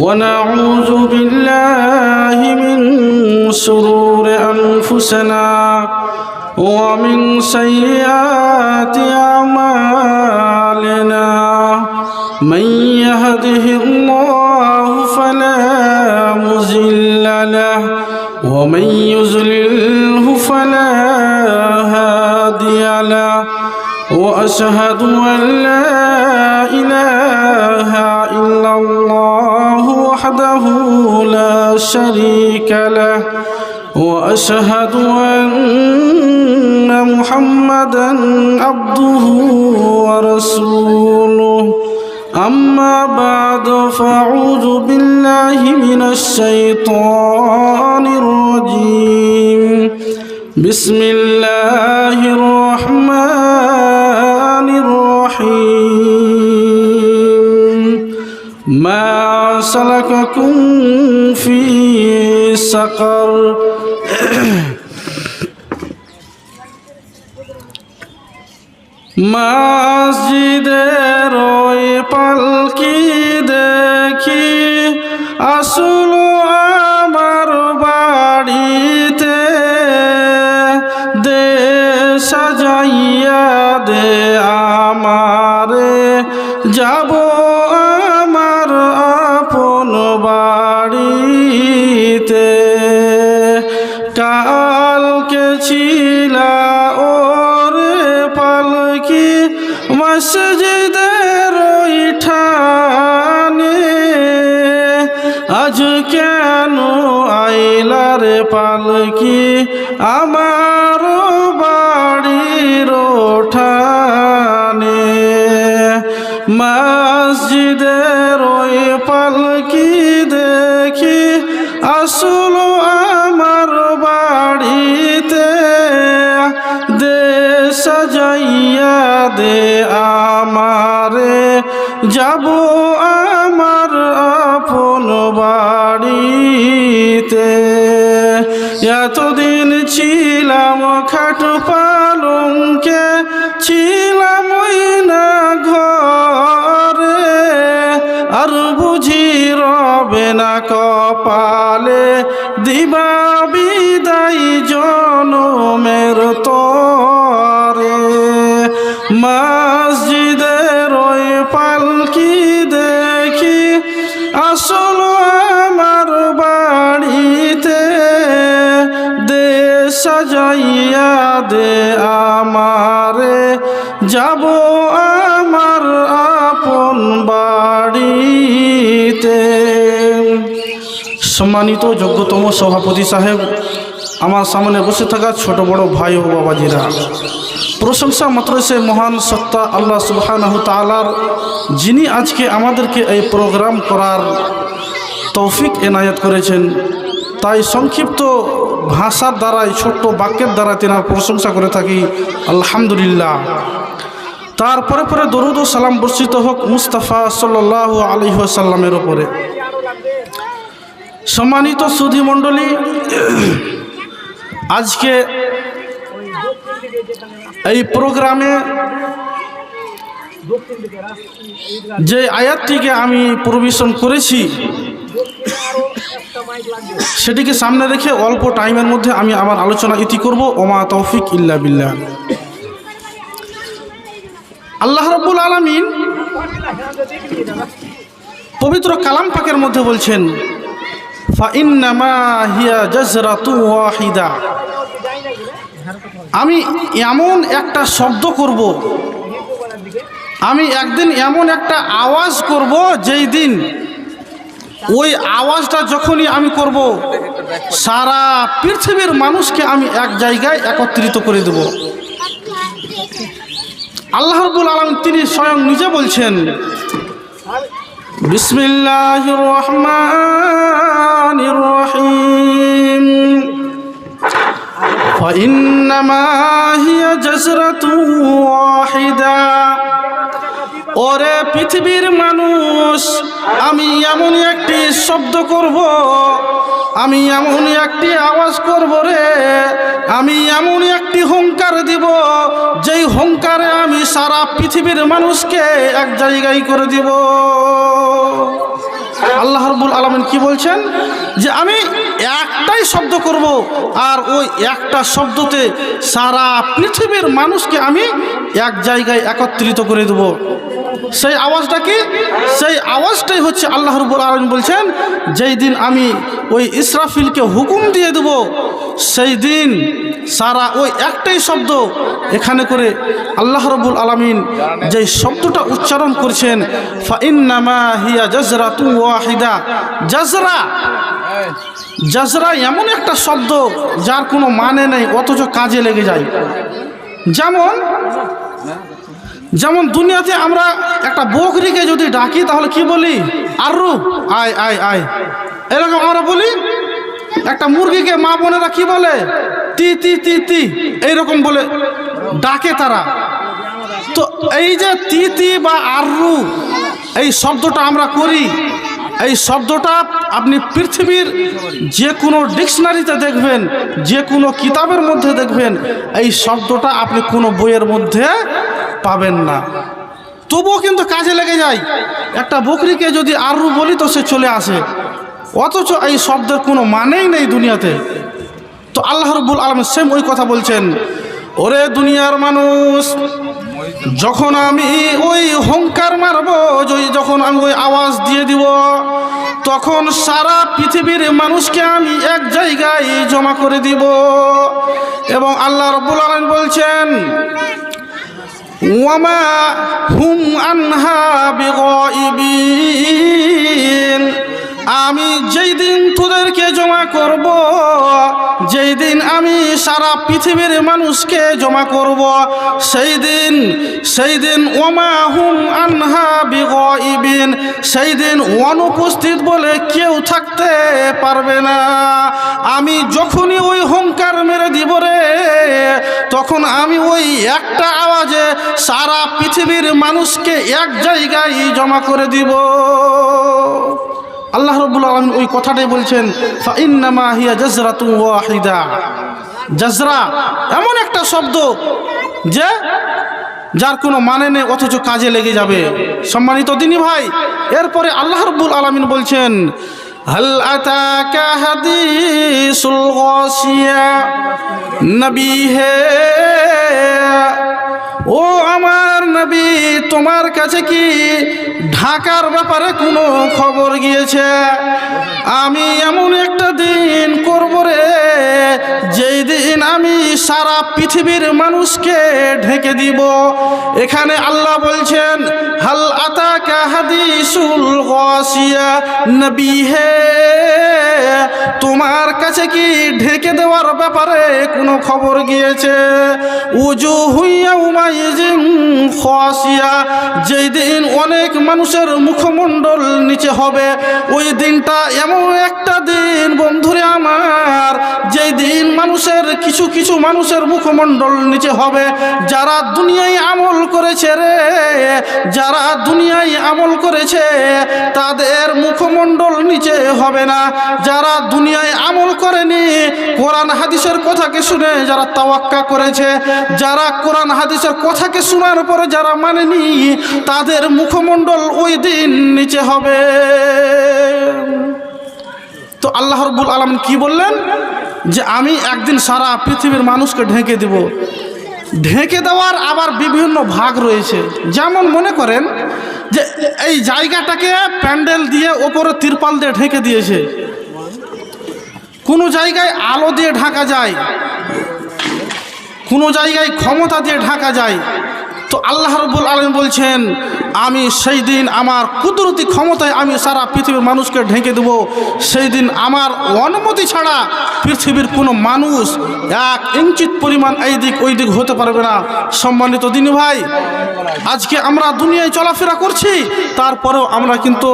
ونعوذ بالله من شرور أنفسنا ومن سيئات أعمالنا. من يهده الله فلا مزل له ومن يزلله فلا هادي له. وأشهد أن لا إله وحده لا شريك له وأشهد أن محمدا عبده ورسوله. أما بعد فأعوذ بالله من الشيطان الرجيم. بسم الله الرحمن الرحيم. সালাকাকুম ফি সাকার মসজিদের ওই পালকি দেখি আসলো বাড়িতে। এতদিন ছিলাম খাট সাজাইয়া দে আমারে। যাব আমার আপন বাড়িতে। সম্মানিত যোগ্যতম সভাপতি সাহেব, আমার সামনে বসে থাকা ছোট বড় ভাই ও বাবাজিরা। প্রশংসা মাত্র সে মহান সত্তা আল্লাহ সুবহানাহু তাআলার, যিনি আজকে আমাদেরকে এই প্রোগ্রাম করার তৌফিক এনায়েত করেছেন। তাই সংক্ষিপ্ত ভাষার দ্বারাই, ছোট্ট বাক্যের দ্বারা তেনার প্রশংসা করে থাকি। আলহামদুলিল্লাহ। তারপরে পরে দরুদ ও সালাম বর্ষিত হোক মুস্তাফা সাল্লাহ আলহিহাসাল্লামের ওপরে সম্মানিত সুধী মণ্ডলী, আজকে এই প্রোগ্রামে যে আয়াতটিকে আমি পরিবেশন করেছি সেটিকে সামনে রেখে অল্প টাইমের মধ্যে আমি আমার আলোচনা ইতি করব। ওমা তৌফিক ইল্লা বিল্লাহ। আল্লাহ রব্বুল আলমিন পবিত্র কালাম পাকের মধ্যে বলছেন আমি এমন একটা শব্দ করব, আমি একদিন এমন একটা আওয়াজ করব যেই দিন ওই আওয়াজটা যখনই আমি করব সারা পৃথিবীর মানুষকে আমি এক জায়গায় একত্রিত করে দেব আল্লাহ রবুল আলম তিনি স্বয়ং নিজে বলছেন বিসমিল্লাহ রহমান রহিম فإنما هي جزرة واحدة ওরে পৃথিবীর মানুষ, আমি এমন একটি শব্দ করব, আমি এমন একটি আওয়াজ করব রে, আমি এমন একটি হুঙ্কার দিব, যেই হুঙ্কারে আমি সারা পৃথিবীর মানুষকে এক জায়গায় করে দিব। আল্লাহ রবুল আলমিন কি বলছেন? যে আমি একটাই শব্দ করব, আর ওই একটা শব্দতে সারা পৃথিবীর মানুষকে আমি এক জায়গায় একত্রিত করে দেব। সেই আওয়াজটা কি? সেই আওয়াজটাই হচ্ছে আল্লাহ রবুল আলম বলছেন, যেই দিন আমি ওই ইসরাফিলকে হুকুম দিয়ে দেব, সেই দিন সারা ওই একটাই শব্দ এখানে করে আল্লাহ রবুল আলমিন যেই শব্দটা উচ্চারণ করছেন হিয়া তু জজরা এমন একটা শব্দ যার কোনো মানে নেই, অথচ কাজে লেগে যায়। যেমন যেমন দুনিয়াতে আমরা একটা বকরিকে যদি ডাকি, তাহলে কি বলি? আরু আয় আয় আয়। এরকম আমরা বলি, একটা মুরগিকে মা বোনেরা কি বলে? তি তি তি তি। এইরকম বলে ডাকে তারা। তো এই যে তি তি বা আরু এই শব্দটা আমরা করি। এই শব্দটা আপনি পৃথিবীর যে কোনো ডিকশনারিতে দেখবেন, যে কোনো কিতাবের মধ্যে দেখবেন, এই শব্দটা আপনি কোনো বইয়ের মধ্যে পাবেন না। তবুও কিন্তু কাজে লেগে যায়। একটা বকরিকে যদি আরু বলি তো সে চলে আসে। অথচ এই শব্দের কোনো মানেই নেই দুনিয়াতে। তো আল্লাহ রব্বুল আলম সেম ওই কথা বলছেন, ওরে দুনিয়ার মানুষ, যখন আমি ওই হংকার মারব যখন আমি ওই আওয়াজ দিয়ে দিব, তখন সারা পৃথিবীর মানুষকে আমি এক জায়গায় জমা করে দিব। এবং আল্লাহ রব্বুল আলম বলছেন ওয়ামা হুম আনহা বিগইবিন আমি যেই দিন তোদেরকে জমা করব, যেই দিন আমি সারা পৃথিবীর মানুষকে জমা করব, সেই দিন সেই দিন ওমা হুম আনহা বিগইবিন সেই দিন অনুপস্থিত বলে কেউ থাকতে পারবে না। আমি যখনই ওই হংকার মেরে দিব রে, তখন আমি ওই একটা আওয়াজে সারা পৃথিবীর মানুষকে এক জায়গায় জমা করে দিব। আল্লাহ রব্বুল আলমিন ওই কথাটাই বলছেন হিয়া জজরা এমন একটা শব্দ যে যার কোনো মানে নেই, অথচ কাজে লেগে যাবে। সম্মানিত দিনী ভাই, এরপরে আল্লাহ রব্বুল আলমিন বলছেন গাসিয়া, নবী হে ও আমার নবী, তোমার কাছে কি ঢাকার ব্যাপারে কোনো খবর গিয়েছে? আমি এমন একটা দিন করব রে, যেই দিন আমি সারা পৃথিবীর মানুষকে ঢেকে দিব। এখানে আল্লাহ বলছেন, হাল আতা কাহাদিসুল গাসিয়া? নবী হে, তোমার কাছে কি ঢেকে দেওয়ার ব্যাপারে কোনো খবর গিয়েছে? উজু হুইয়া উমাইজিং খাসিয়া, যেই দিন অনেক মানুষের মুখমণ্ডল নিচে হবে, ওই দিনটা এমন একটা দিন বন্ধুরে আমার, যেই দিন মানুষের, কিছু কিছু মানুষের মুখমণ্ডল নিচে হবে, যারা দুনিয়ায় আমল করেছে রে। যারা দুনিয়ায় আমল করেছে, তাদের মুখমণ্ডল নিচে হবে না। যারা দুনিয়ায় আমল করেনি, কোরআন হাদিসের কথাকে শুনে যারা তাওয়াক্কা করেছে, যারা কোরআন হাদিসের কথাকে শোনার পরে যারা মানেনি, তাদের মুখমণ্ডল ওই দিন নিচে হবে। তো আল্লাহ রব্বুল আলম কি বললেন? যে আমি একদিন সারা পৃথিবীর মানুষকে ঢেকে দেব। ঢেকে দেওয়ার আবার বিভিন্ন ভাগ রয়েছে। যেমন মনে করেন যে এই জায়গাটাকে প্যান্ডেল দিয়ে ওপরে তিরপাল দিয়ে ঢেকে দিয়েছে। কোনো জায়গায় আলো দিয়ে ঢাকা যায়, কোনো জায়গায় ক্ষমতা দিয়ে ঢাকা যায়। তো আল্লাহ রব্বুল আলম বলছেন, আমি সেই দিন আমার কুদরতি ক্ষমতায় আমি সারা পৃথিবীর মানুষকে ঢেকে দেব। সেই দিন আমার অনুমতি ছাড়া পৃথিবীর কোনো মানুষ এক ইঞ্চিত পরিমাণ এই দিক ওই দিক হতে পারবে না। সম্মানিত দিনী ভাই, আজকে আমরা দুনিয়ায় চলাফেরা করছি, তারপরেও আমরা কিন্তু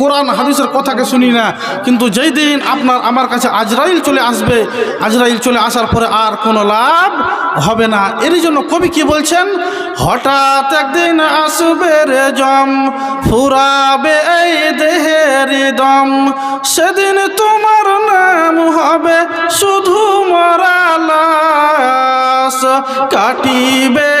কোরআন হাদিসের কথাকে শুনি না, কিন্তু যেই দিন আপনার, আমার কাছে আজরাইল চলে আসবে, আজরাইল চলে আসার পরে আর কোনো লাভ হবে না। এর জন্য কবি কি বলছেন? হঠাৎ একদিন আসবে রে জম, ফুরাবে এই দেহের দম। সেদিন তোমার নাম হবে শুধু মরালাস কাটিবে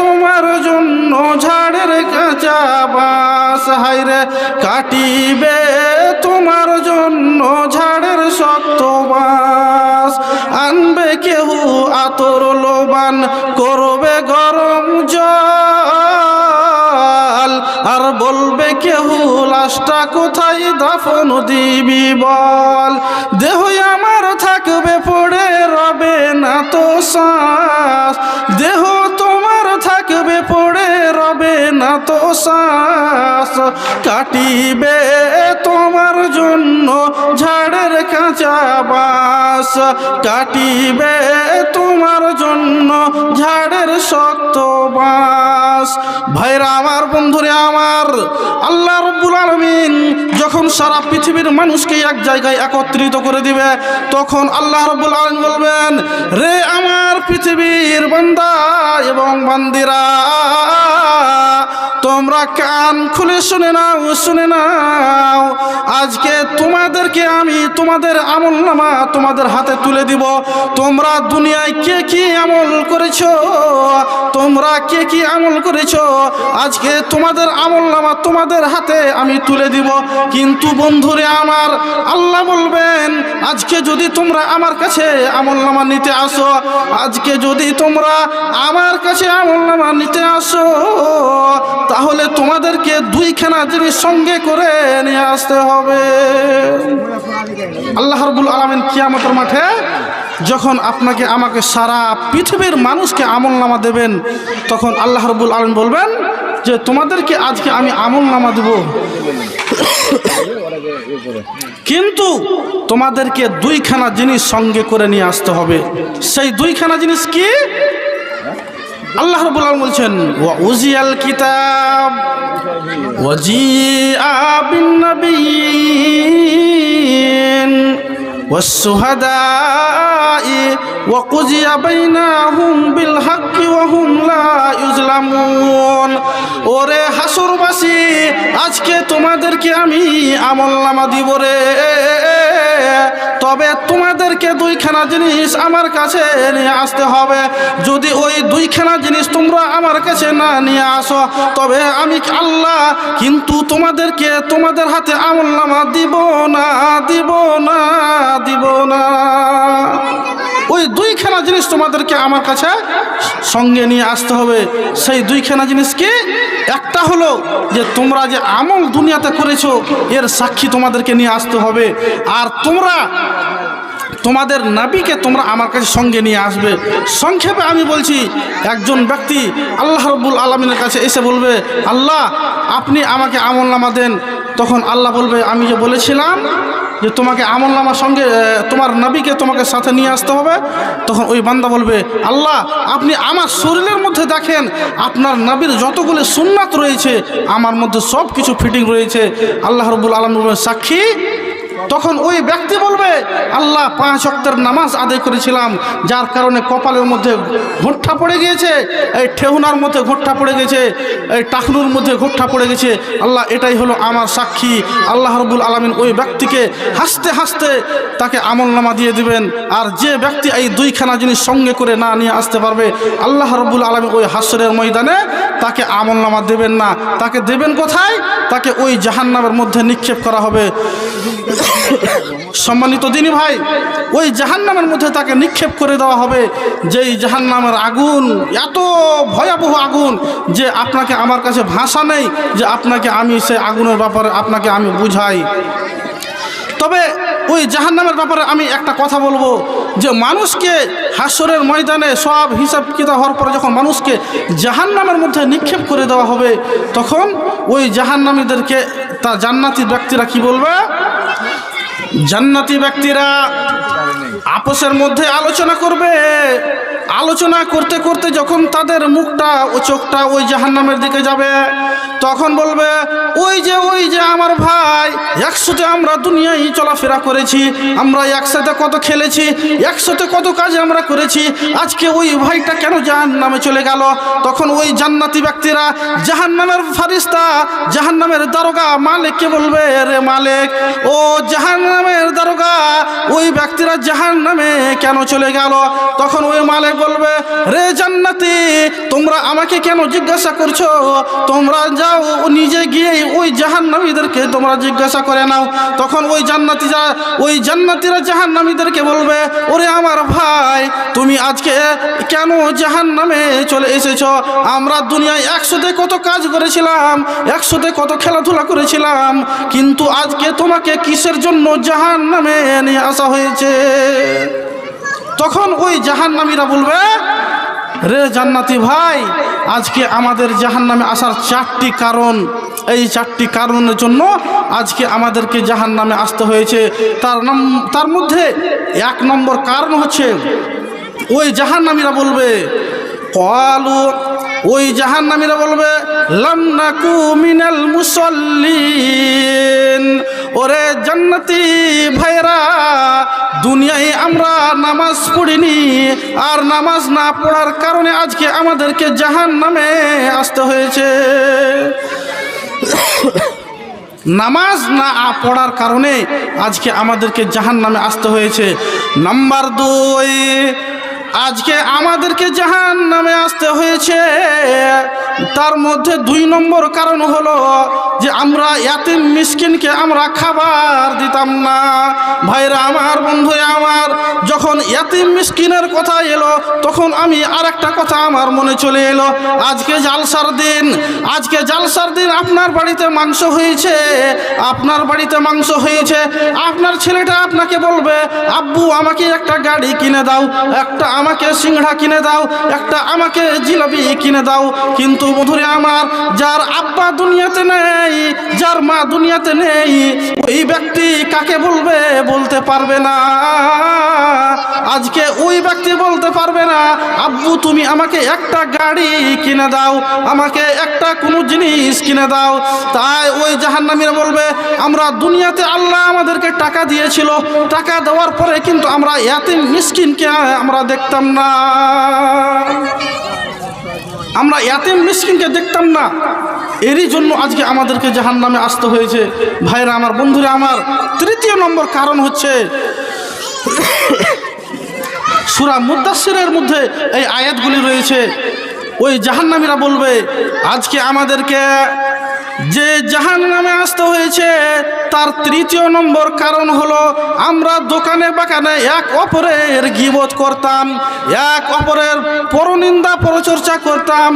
তোমার জন্য সাহাইরে কাটিবে তোমার জন্য ঝাড়ের শক্ত মাস। আনবে কেহ আতর লোবান, করবে গরম জল। আর বলবে কেহ, লাশটা কোথায় দাফন দিবি বল। দেহ আমার থাকবে পড়ে, রবে না তো শ্বাস। দেহ তোমার থাকবে পড়ে না তো শ্বাস কাটিবে তোমার জন্য ঝাড়ের কাঁচা বাস। কাটিবে তোমার জন্য ঝাড়ের শক্ত বাস। ভাইরা আমার, বন্ধুরে আমার, আল্লাহ রব্বুল আলমিন যখন সারা পৃথিবীর মানুষকে এক জায়গায় একত্রিত করে দিবে, তখন আল্লাহ রব্বুল আলমিন বলবেন, রে আমার পৃথিবীর বান্দা এবং বান্দিরা ना তোমরা কান খুলে শুনে নাও শুনে নাও। আজকে তোমাদেরকে আমি তোমাদের আমল নামা তোমাদের হাতে তুলে দিব। তোমরা দুনিয়ায় কে কি আমল করেছ? তোমরা কে কি আমল করেছ? আজকে তোমাদের আমল নামা তোমাদের হাতে আমি তুলে দিব। কিন্তু বন্ধুরে আমার, আল্লাহ বলবেন, আজকে যদি তোমরা আমার কাছে আমল নামা নিতে আসো, আজকে যদি তোমরা আমার কাছে আমল নামা নিতে আসো, তাহলে তোমাদেরকে দুইখানা জিনিস সঙ্গে করে নিয়ে আসতে হবে। আল্লাহ রবুল আলমিন কিয়ামতের মাঠে যখন আপনাকে আমাকে সারা পৃথিবীর মানুষকে আমল নামা দেবেন, তখন আল্লাহ রবুল আলম বলবেন যে, তোমাদেরকে আজকে আমি আমল নামা দেব। কিন্তু তোমাদেরকে দুইখানা জিনিস সঙ্গে করে নিয়ে আসতে হবে। সেই দুইখানা জিনিস কি? আল্লাহ রবুল আলম বলছেন ওয়া উজিয়াল কিতাব ওয়াজিআ বিন নবিয়িন والشهداء وقضي بينهم بالحق وهم لا يظلمون ওরে হাসরবাসী আজকে তোমাদেরকে আমি আমল নামা দিব রে তবে তোমাদেরকে দুইখানা জিনিস আমার কাছে নিয়ে আসতে হবে। যদি ওই দুইখানা জিনিস তোমরা আমার কাছে না নিয়ে আসো, তবে আমি আল্লাহ কিন্তু তোমাদেরকে তোমাদের হাতে আমল নামা দিব না দিব না দিব না। ওই দুইখানা জিনিস তোমাদেরকে আমার কাছে সঙ্গে নিয়ে আসতে হবে। সেই দুইখানা জিনিস কি? একটা হলো যে তোমরা যে আমল দুনিয়াতে করেছ, এর সাক্ষী তোমাদেরকে নিয়ে আসতে হবে। আর তোমরা, তোমাদের নাবিকে তোমরা আমার কাছে সঙ্গে নিয়ে আসবে। সংক্ষেপে আমি বলছি, একজন ব্যক্তি আল্লাহ রব্বুল আলমিনের কাছে এসে বলবে, আল্লাহ, আপনি আমাকে আমল নামা দেন। তখন আল্লাহ বলবে, আমি যে বলেছিলাম যে তোমাকে আমল নামার সঙ্গে তোমার নবীকে তোমাকে সাথে নিয়ে আসতে হবে। তখন ওই বান্দা বলবে, আল্লাহ, আপনি আমার শরীরের মধ্যে দেখেন, আপনার নাবির যতগুলি সুন্নাত রয়েছে, আমার মধ্যে সব কিছু ফিটিং রয়েছে। আল্লাহ রবুল আলম সাক্ষী তখন ওই ব্যক্তি বলবে, আল্লাহ পাঁচ অক্টের নামাজ আদায় করেছিলাম, যার কারণে কপালের মধ্যে ঘোট্টা পড়ে গিয়েছে, এই ঠেহুনার মধ্যে ঘোট্টা পড়ে গেছে, এই টাকনুর মধ্যে ঘোট্টা পড়ে গেছে। আল্লাহ, এটাই হলো আমার সাক্ষী। আল্লাহ রবুল আলমিন ওই ব্যক্তিকে হাসতে হাসতে তাকে আমল নামা দিয়ে দিবেন। আর যে ব্যক্তি এই দুইখানা জিনিস সঙ্গে করে না নিয়ে আসতে পারবে, আল্লাহ রবুল আলমিন ওই হাসরের ময়দানে তাকে আমল নামা দেবেন না। তাকে দেবেন কোথায়? তাকে ওই জাহান্নামের মধ্যে নিক্ষেপ করা হবে। সম্মানিত দিনী ভাই, ওই জাহান্নামের মধ্যে তাকে নিক্ষেপ করে দেওয়া হবে। যেই জাহান্নামের আগুন, এত ভয়াবহ আগুন যে আপনাকে আমার কাছে ভাষা নেই যে আপনাকে আমি সেই আগুনের ব্যাপারে আপনাকে আমি বুঝাই। তবে ওই জাহান্নামের ব্যাপারে আমি একটা কথা বলব যে মানুষকে হাসরের ময়দানে সব হিসাব কিতাব হওয়ার পরে যখন মানুষকে জাহান্নামের মধ্যে নিক্ষেপ করে দেওয়া হবে, তখন ওই জাহান্নামীদেরকে তা জান্নাতি ব্যক্তিরা কি বলবে? জান্নাতি ব্যক্তিরা আপসের মধ্যে আলোচনা করবে। আলোচনা করতে করতে যখন তাদের মুখটা ও চোখটা ওই জাহান্নামের দিকে যাবে, তখন বলবে, ওই যে ওই যে আমার ভাই, একসাথে আমরা দুনিয়ায় চলাফেরা করেছি, আমরা একসাথে কত খেলেছি, একসাথে কত কাজ আমরা করেছি, আজকে ওই ভাইটা কেন জাহান্নামে চলে গেল? তখন ওই জান্নাতি ব্যক্তিরা, জাহান্নামের ফারিস্তা, জাহান্নামের দারোগা মালিককে বলবে, রে মালিক, ও জাহান্নামের দারোগা, ওই ব্যক্তিরা জাহান্নামে কেন চলে গেল? তখন ওই মালিক বলবে, রে জান্নাতি, তোমরা আমাকে কেন জিজ্ঞাসা করছ? তোমরা যাও নিজে গিয়ে ওই জাহান্নামীদেরকে তোমরা জিজ্ঞাসা করে নাও। তখন ওই জান্নাতি যা ওই জান্নাতিরা জাহান্নামীদেরকে বলবে, ওরে আমার ভাই, তুমি আজকে কেন জাহান্নামে চলে এসেছ? আমরা দুনিয়ায় একসাথে কত কাজ করেছিলাম একসাথে কত খেলাধুলা করেছিলাম, কিন্তু আজকে তোমাকে কিসের জন্য জাহান্নামে নিয়ে আসা হয়েছে? তখন ওই জাহান্নামীরা বলবে, রে জান্নাতি ভাই, আজকে আমাদের জাহান্নামে আসার চারটি কারণ। এই চারটি কারণের জন্য আজকে আমাদেরকে জাহান্নামে আসতে হয়েছে। তার নাম, তার মধ্যে এক নম্বর কারণ হচ্ছে, ওই জাহান্নামীরা বলবে কলু ওই জাহান্নামীরা বলবে লামনাকু মিনাল মুসল্লিন। ওরে জান্নাতি ভাইরা দুনিয়ায় আমরা নামাজ পড়িনি আর নামাজ না পড়ার কারণে আজকে আমাদেরকে জাহান নামে আসতে হয়েছে। নামাজ না পড়ার কারণে আজকে আমাদেরকে জাহান নামে আসতে হয়েছে। নাম্বার দুই, আজকে আমাদেরকে জাহান নামে আসতে হয়েছে। তার মধ্যে দুই নম্বর কারণ হলো যে আমরা এতিম মিসকিনকে আমরা খাবার দিতাম না। ভাইরা আমার বন্ধু আমার, যখন এতিম মিসকিনের কথা এলো, তখন আমি আর একটা কথা আমার মনে চলে এলো। আজকে জালসার দিন, আজকে জালসার দিন আপনার বাড়িতে মাংস হয়েছে, আপনার বাড়িতে মাংস হয়েছে, আপনার ছেলেটা আপনাকে বলবে, আব্বু, আমাকে একটা গাড়ি কিনে দাও, একটা আমাকে সিংড়া কিনে দাও, একটা আমাকে জিলাপি কিনে দাও। কিন্তু মধুরে আমার, যার আব্বা দুনিয়াতে নেই, যার মা দুনিয়াতে নেই, ওই ব্যক্তি কাকে বলবে বলতে পারবে না। আজকে ওই ব্যক্তি বলতে পারবে না, আব্বু তুমি আমাকে একটা গাড়ি কিনে দাও, আমাকে একটা কোনো জিনিস কিনে দাও। তাই ওই জাহান্নামীরা বলবে, আমরা দুনিয়াতে আল্লাহ আমাদেরকে টাকা দিয়েছিল, টাকা দেওয়ার পরে কিন্তু আমরা এত মিসকিনকে আমরা দেখতাম না। আমরা এতিম মিসকিনকে দেখতাম না। এরই জন্য আজকে আমাদেরকে জাহান নামে আসতে হয়েছে। ভাইরা, আমার বন্ধুরা, আমার তৃতীয় নম্বর কারণ হচ্ছে সুরা মুদাসিরের মধ্যে এই আয়াতগুলি রয়েছে। ওই জাহান্নামীরা বলবে, আজকে আমাদেরকে যে জাহান নামে আসতে হয়েছে তার তৃতীয় নম্বর কারণ হলো, আমরা দোকানে বাগানে এক অপরের গিবত করতাম, এক অপরের পরনিন্দা পরচর্চা করতাম।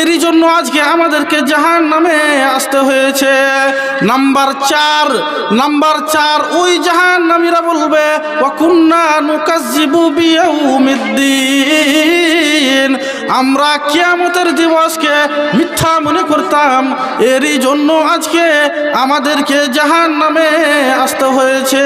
এরই জন্য আজকে আমাদেরকে জাহান নামে আসতে হয়েছে। নাম্বার চার নাম্বার চার, ওই জাহান নামীরা বলবে ওয়াকুন্না নুকাজ্জিবু বিয়াউমিদ্দিন। আমরা কিয়ামতের দিবসকে মিথ্যা মনে করতাম। এরই জন্য আজকে আমাদেরকে জাহান নামে আসতে হয়েছে।